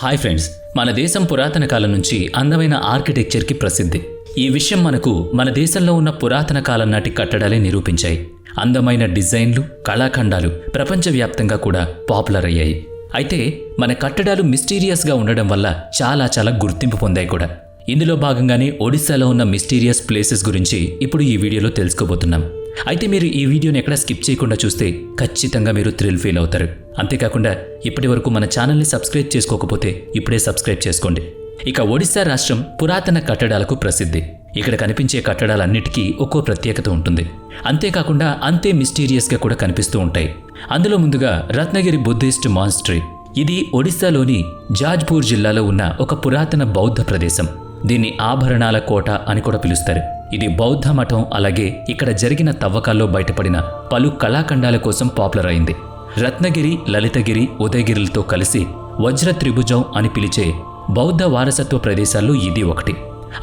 Hi friends మన దేశం పురాతన కాలం నుంచి అందమైన ఆర్కిటెక్చర్కి ప్రసిద్ధి. ఈ విషయం మనకు మన దేశంలో ఉన్న పురాతన కాలం నాటి కట్టడాలే నిరూపించాయి. అందమైన డిజైన్లు కళాఖండాలు ప్రపంచవ్యాప్తంగా కూడా పాపులర్ అయ్యాయి. అయితే మన కట్టడాలు మిస్టీరియస్గా ఉండడం వల్ల చాలా చాలా గుర్తింపు పొందాయి కూడా. ఇందులో భాగంగానే ఒడిశాలో ఉన్న మిస్టీరియస్ ప్లేసెస్ గురించి ఇప్పుడు ఈ వీడియోలో తెలుసుకోబోతున్నాం. అయితే మీరు ఈ వీడియోని ఎక్కడ స్కిప్ చేయకుండా చూస్తే ఖచ్చితంగా మీరు థ్రిల్ ఫీల్ అవుతారు. అంతేకాకుండా ఇప్పటి వరకు మన ఛానల్ని సబ్స్క్రైబ్ చేసుకోకపోతే ఇప్పుడే సబ్స్క్రైబ్ చేసుకోండి. ఇక ఒడిశా రాష్ట్రం పురాతన కట్టడాలకు ప్రసిద్ధి. ఇక్కడ కనిపించే కట్టడాలన్నిటికీ ఒక్కో ప్రత్యేకత ఉంటుంది. అంతేకాకుండా అంతే మిస్టీరియస్గా కూడా కనిపిస్తూ ఉంటాయి. అందులో ముందుగా రత్నగిరి బుద్ధిస్ట్ మాన్స్ట్రీ. ఇది ఒడిశాలోని జాజ్పూర్ జిల్లాలో ఉన్న ఒక పురాతన బౌద్ధ ప్రదేశం. దీన్ని ఆభరణాల కోట అని కూడా పిలుస్తారు. ఇది బౌద్ధ మఠం అలాగే ఇక్కడ జరిగిన తవ్వకాల్లో బయటపడిన పలు కళాఖండాల కోసం పాపులర్ అయింది. రత్నగిరి లలితగిరి ఉదయగిరిలతో కలిసి వజ్ర త్రిభుజం అని పిలిచే బౌద్ధ వారసత్వ ప్రదేశాల్లో ఇది ఒకటి.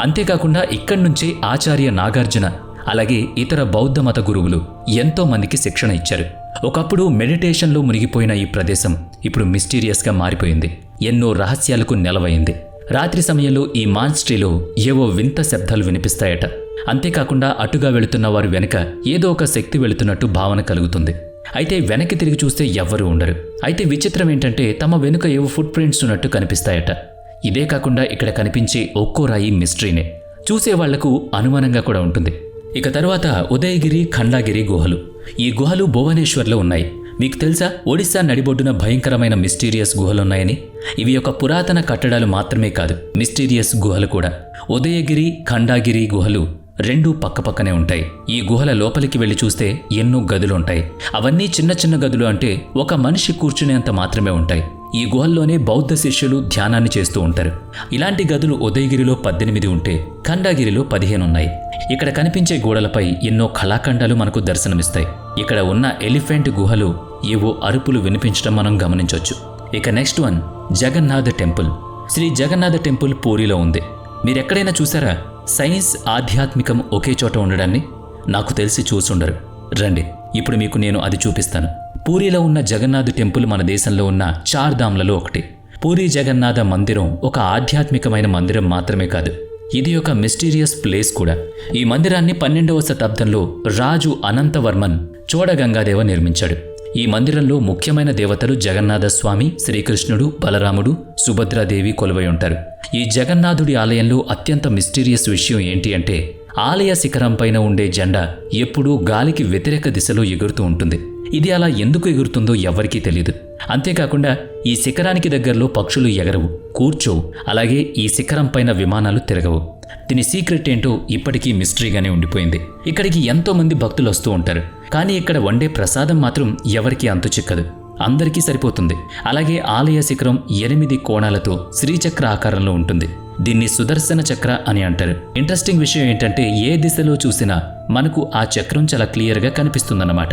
అంతేకాకుండా ఇక్కడి నుంచే ఆచార్య నాగార్జున అలాగే ఇతర బౌద్ధ మత గురువులు ఎంతో మందికి శిక్షణ ఇచ్చారు. ఒకప్పుడు మెడిటేషన్లో మునిగిపోయిన ఈ ప్రదేశం ఇప్పుడు మిస్టీరియస్గా మారిపోయింది. ఎన్నో రహస్యాలకు నెలవైంది. రాత్రి సమయంలో ఈ మాన్స్ట్రీలో ఏవో వింత శబ్దాలు వినిపిస్తాయట. అంతేకాకుండా అటుగా వెళుతున్న వారు వెనుక ఏదో ఒక శక్తి వెళుతున్నట్టు భావన కలుగుతుంది. అయితే వెనక్కి తిరిగి చూస్తే ఎవ్వరూ ఉండరు. అయితే విచిత్రం ఏంటంటే తమ వెనుక ఏవో ఫుట్ ప్రింట్స్ ఉన్నట్టు కనిపిస్తాయట. ఇదే కాకుండా ఇక్కడ కనిపించే ఒక్కో రాయి మిస్టరీనే చూసే వాళ్ళకు అనుమానంగా కూడా ఉంటుంది. ఇక తర్వాత ఉదయగిరి ఖండాగిరి గుహలు. ఈ గుహలు భువనేశ్వర్లో ఉన్నాయి. మీకు తెలుసా? ఒడిశా నడిబొడ్డున భయంకరమైన మిస్టీరియస్ గుహలున్నాయని ఇవి ఒక పురాతన కట్టడాలు మాత్రమే కాదు మిస్టీరియస్ గుహలు కూడా. ఉదయగిరి ఖండాగిరి గుహలు రెండూ పక్కపక్కనే ఉంటాయి. ఈ గుహల లోపలికి వెళ్ళి చూస్తే ఎన్నో గదులు ఉంటాయి అవన్నీ చిన్న చిన్న గదులు అంటే ఒక మనిషి కూర్చునేంత మాత్రమే ఉంటాయి. ఈ గుహల్లోనే బౌద్ధ శిష్యులు ధ్యానాన్ని చేస్తూ ఉంటారు. ఇలాంటి గదులు ఉదయగిరిలో పద్దెనిమిది ఉంటే ఖండాగిరిలో పదిహేను ఉన్నాయి ఇక్కడ కనిపించే గోడలపై ఎన్నో కళాఖండాలు మనకు దర్శనమిస్తాయి. ఇక్కడ ఉన్న ఎలిఫెంట్ గుహలు ఏవో అరుపులు వినిపించడం మనం గమనించవచ్చు ఇక next one Jagannath temple. Shri Jagannath temple పూరిలో ఉంది. మీరెక్కడైనా చూసారా? సైన్స్ ఆధ్యాత్మికం ఒకే చోట ఉండడాన్ని నాకు తెలిసి చూసుండరు. రండి ఇప్పుడు మీకు నేను అది చూపిస్తాను. పూరిలో ఉన్న జగన్నాథ్ టెంపుల్ మన దేశంలో ఉన్న చార్ధామ్లలో ఒకటి. పూరి జగన్నాథ మందిరం ఒక ఆధ్యాత్మికమైన మందిరం మాత్రమే కాదు ఇది ఒక మిస్టీరియస్ ప్లేస్ కూడా. ఈ మందిరాన్ని పన్నెండవ శతాబ్దంలో రాజు అనంతవర్మన్ చోడగంగాదేవ నిర్మించాడు. ఈ మందిరంలో ముఖ్యమైన దేవతలు జగన్నాథ స్వామి శ్రీకృష్ణుడు బలరాముడు సుభద్రాదేవి కొలువై ఉంటారు. ఈ జగన్నాథుడి ఆలయంలో అత్యంత మిస్టీరియస్ విషయం ఏంటి అంటే ఆలయ శిఖరం పైన ఉండే జెండా ఎప్పుడూ గాలికి వ్యతిరేక దిశలో ఎగురుతూ ఉంటుంది. ఇది అలా ఎందుకు ఎగురుతుందో ఎవరికీ తెలియదు అంతేకాకుండా ఈ శిఖరానికి దగ్గరలో పక్షులు ఎగరవు కూర్చోవు అలాగే ఈ శిఖరం పైన విమానాలు తిరగవు. దీని సీక్రెట్ ఏంటో ఇప్పటికీ మిస్టరీగానే ఉండిపోయింది. ఇక్కడికి ఎంతో మంది భక్తులు వస్తూ ఉంటారు. కానీ ఇక్కడ వండే ప్రసాదం మాత్రం ఎవరికీ అంతు చిక్కదు. అందరికీ సరిపోతుంది. అలాగే ఆలయ శిఖరం ఎనిమిది కోణాలతో శ్రీచక్ర ఆకారంలో ఉంటుంది. దీన్ని సుదర్శన చక్ర అని అంటారు. ఇంట్రెస్టింగ్ విషయం ఏంటంటే ఏ దిశలో చూసినా మనకు ఆ చక్రం చాలా క్లియర్గా కనిపిస్తుందన్నమాట.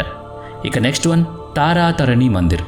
ఇక నెక్స్ట్ వన్ తారాతరణి మందిర్.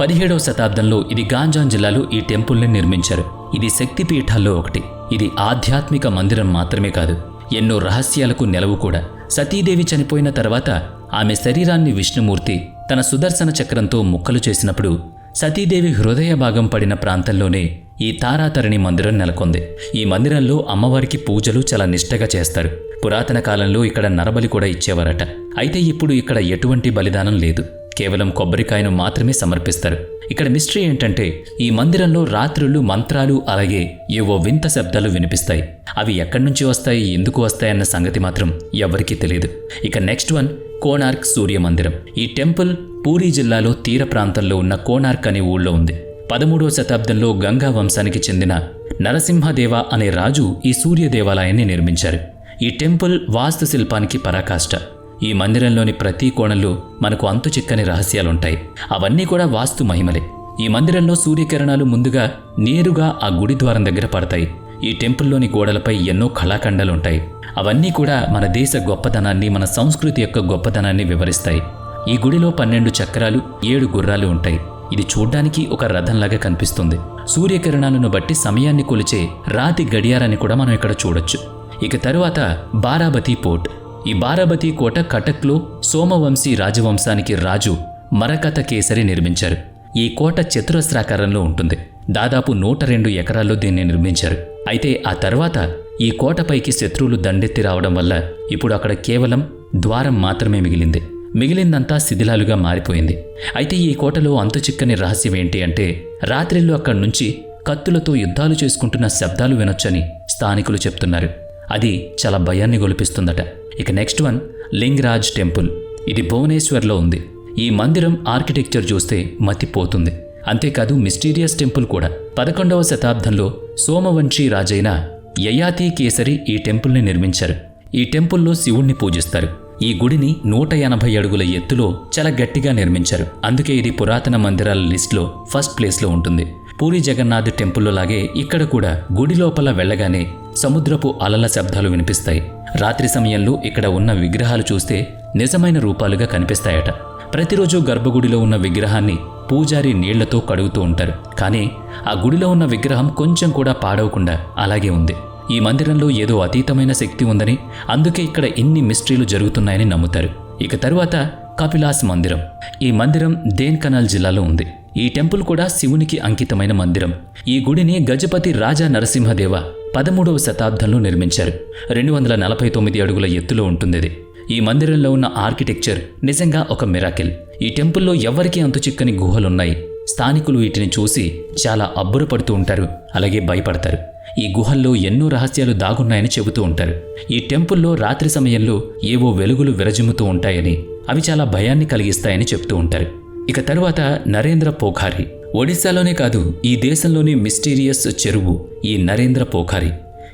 పదిహేడవ శతాబ్దంలో ఇది గాంజాన్ జిల్లాలో ఈ టెంపుల్ని నిర్మించారు. ఇది శక్తి పీఠాల్లో ఒకటి. ఇది ఆధ్యాత్మిక మందిరం మాత్రమే కాదు ఎన్నో రహస్యాలకు నెలవు కూడా. సతీదేవి చనిపోయిన తర్వాత ఆమె శరీరాన్ని విష్ణుమూర్తి తన సుదర్శన చక్రంతో ముక్కలు చేసినప్పుడు సతీదేవి హృదయ భాగం పడిన ప్రాంతంలోనే ఈ తారాతరణి మందిరం నెలకొంది. ఈ మందిరంలో అమ్మవారికి పూజలు చాలా నిష్టగా చేస్తారు. పురాతన కాలంలో ఇక్కడ నరబలి కూడా ఇచ్చేవారట. అయితే ఇప్పుడు ఇక్కడ ఎటువంటి బలిదానం లేదు. కేవలం కొబ్బరికాయను మాత్రమే సమర్పిస్తారు. ఇక్కడ మిస్టరీ ఏంటంటే ఈ మందిరంలో రాత్రులు మంత్రాలు అలాగే ఏవో వింత శబ్దాలు వినిపిస్తాయి. అవి ఎక్కడి నుంచి వస్తాయి ఎందుకు వస్తాయన్న సంగతి మాత్రం ఎవరికీ తెలియదు. ఇక నెక్స్ట్ వన్ కోణార్క్ సూర్య మందిరం. ఈ టెంపుల్ పూరీ జిల్లాలో తీర ప్రాంతంలో ఉన్న కోణార్క్ అనే ఊళ్ళో ఉంది. పదమూడవ శతాబ్దంలో గంగా వంశానికి చెందిన నరసింహదేవ అనే రాజు ఈ సూర్య దేవాలయాన్ని నిర్మించారు. ఈ టెంపుల్ వాస్తుశిల్పానికి పరాకాష్ట. ఈ మందిరంలోని ప్రతి కోణంలో మనకు అంతు చిక్కని రహస్యాలుంటాయి. అవన్నీ కూడా వాస్తు మహిమలే. ఈ మందిరంలో సూర్యకిరణాలు ముందుగా నేరుగా ఆ గుడి ద్వారం దగ్గర పడతాయి. ఈ టెంపుల్లోని గోడలపై ఎన్నో కళాఖండాలుంటాయి. అవన్నీ కూడా మన దేశ గొప్పదనాన్ని మన సంస్కృతి యొక్క గొప్పదనాన్ని వివరిస్తాయి. ఈ గుడిలో పన్నెండు చక్రాలు ఏడు గుర్రాలు ఉంటాయి. ఇది చూడ్డానికి ఒక రథంలాగా కనిపిస్తుంది. సూర్యకిరణాలను బట్టి సమయాన్ని కొలిచే రాతి గడియారాన్ని కూడా మనం ఇక్కడ చూడొచ్చు. ఇక తరువాత బారాబతి పోర్ట్. ఈ బారాబతి కోట కటక్లో సోమవంశీ రాజవంశానికి రాజు మరకత కేసరి నిర్మించారు. ఈ కోట చతురస్రాకారంలో ఉంటుంది. దాదాపు నూట రెండు ఎకరాల్లో దీన్ని నిర్మించారు. అయితే ఆ తర్వాత ఈ కోటపైకి శత్రువులు దండెత్తి రావడం వల్ల ఇప్పుడు అక్కడ కేవలం ద్వారం మాత్రమే మిగిలింది. మిగిలిందంతా శిథిలాలుగా మారిపోయింది. అయితే ఈ కోటలో అంతుచిక్కని రహస్యం ఏంటి అంటే రాత్రిళ్ళు అక్కడి నుంచి కత్తులతో యుద్ధాలు చేసుకుంటున్న శబ్దాలు వినొచ్చని స్థానికులు చెప్తున్నారు. అది చాలా భయాన్ని గొలిపిస్తుందట. ఇక నెక్స్ట్ వన్ లింగరాజ్ టెంపుల్. ఇది భువనేశ్వర్లో ఉంది. ఈ మందిరం ఆర్కిటెక్చర్ చూస్తే మతిపోతుంది. అంతేకాదు మిస్టీరియస్ టెంపుల్ కూడా. పదకొండవ శతాబ్దంలో సోమవంశీ రాజైన యయాతి కేసరి ఈ టెంపుల్ని నిర్మించారు. ఈ టెంపుల్లో శివుణ్ణి పూజిస్తారు. ఈ గుడిని నూట ఎనభై అడుగుల ఎత్తులో చాలా గట్టిగా నిర్మించారు. అందుకే ఇది పురాతన మందిరాల లిస్ట్లో ఫస్ట్ ప్లేస్లో ఉంటుంది. పూరి జగన్నాథ్ టెంపుల్లో లాగే ఇక్కడ కూడా గుడి లోపల వెళ్ళగానే సముద్రపు అలల శబ్దాలు వినిపిస్తాయి. రాత్రి సమయంలో ఇక్కడ ఉన్న విగ్రహాలు చూస్తే నిజమైన రూపాలుగా కనిపిస్తాయట. ప్రతిరోజు గర్భగుడిలో ఉన్న విగ్రహాన్ని పూజారి నీళ్ళతో కడుగుతూ ఉంటారు. కానీ ఆ గుడిలో ఉన్న విగ్రహం కొంచెం కూడా పాడవకుండా అలాగే ఉంది. ఈ మందిరంలో ఏదో అతీతమైన శక్తి ఉందని అందుకే ఇక్కడ ఇన్ని మిస్టరీలు జరుగుతున్నాయని నమ్ముతారు. ఇక తరువాత కపిలాస్ మందిరం. ఈ మందిరం దేన్కనాల్ జిల్లాలో ఉంది. ఈ టెంపుల్ కూడా శివునికి అంకితమైన మందిరం. ఈ గుడిని గజపతి రాజా నరసింహదేవ పదమూడవ శతాబ్దంలో నిర్మించారు. రెండు వందల నలభై తొమ్మిది అడుగుల ఎత్తులో ఉంటుంది ఇది ఈ మందిరంలో ఉన్న ఆర్కిటెక్చర్ నిజంగా ఒక మిరాకిల్. ఈ టెంపుల్లో ఎవ్వరికీ అంతుచిక్కని గుహలున్నాయి. స్థానికులు వీటిని చూసి చాలా అబ్బురపడుతూ ఉంటారు అలాగే భయపడతారు. ఈ గుహల్లో ఎన్నో రహస్యాలు దాగున్నాయని చెబుతూ ఉంటారు. ఈ టెంపుల్లో రాత్రి సమయంలో ఏవో వెలుగులు విరజిమ్ముతూ ఉంటాయని అవి చాలా భయాన్ని కలిగిస్తాయని చెప్తూ ఉంటారు. ఇక తరువాత నరేంద్ర పోఖారి. ఒడిశాలోనే కాదు ఈ దేశంలోని మిస్టీరియస్ చెరువు ఈ నరేంద్ర పోఖారి.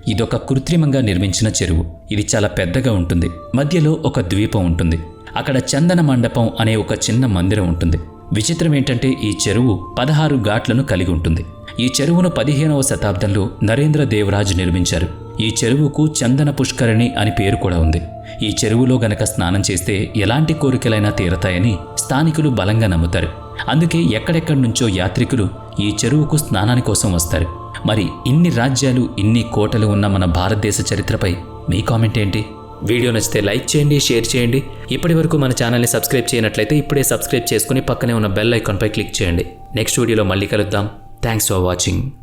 ఇదొక కృత్రిమంగా నిర్మించిన చెరువు. ఇది చాలా పెద్దగా ఉంటుంది. మధ్యలో ఒక ద్వీపం ఉంటుంది. అక్కడ చందన మండపం అనే ఒక చిన్న మందిరం ఉంటుంది. విచిత్రం ఏంటంటే ఈ చెరువు పదహారు ఘాట్లను కలిగి ఉంటుంది. ఈ చెరువును పదిహేనవ శతాబ్దంలో నరేంద్ర దేవరాజ్ నిర్మించారు. ఈ చెరువుకు చందన పుష్కరిణి అని పేరు కూడా ఉంది. ఈ చెరువులో గనక స్నానం చేస్తే ఎలాంటి కోరికలైనా తీరతాయని స్థానికులు బలంగా నమ్ముతారు. అందుకే ఎక్కడెక్కడి నుంచో యాత్రికులు ఈ చెరువుకు స్నానాని కోసం వస్తారు. మరి ఇన్ని రాజ్యాలు ఇన్ని కోటలు ఉన్న మన భారతదేశ చరిత్రపై మీ కామెంట్ ఏంటి? వీడియో నచ్చితే లైక్ చేయండి షేర్ చేయండి. ఇప్పటి వరకు మన ఛానల్ని సబ్స్క్రైబ్ చేయనట్లయితే ఇప్పుడే సబ్స్క్రైబ్ చేసుకుని పక్కనే ఉన్న బెల్ ఐకాన్పై క్లిక్ చేయండి. నెక్స్ట్ వీడియోలో మళ్ళీ కలుద్దాం. Thanks for watching.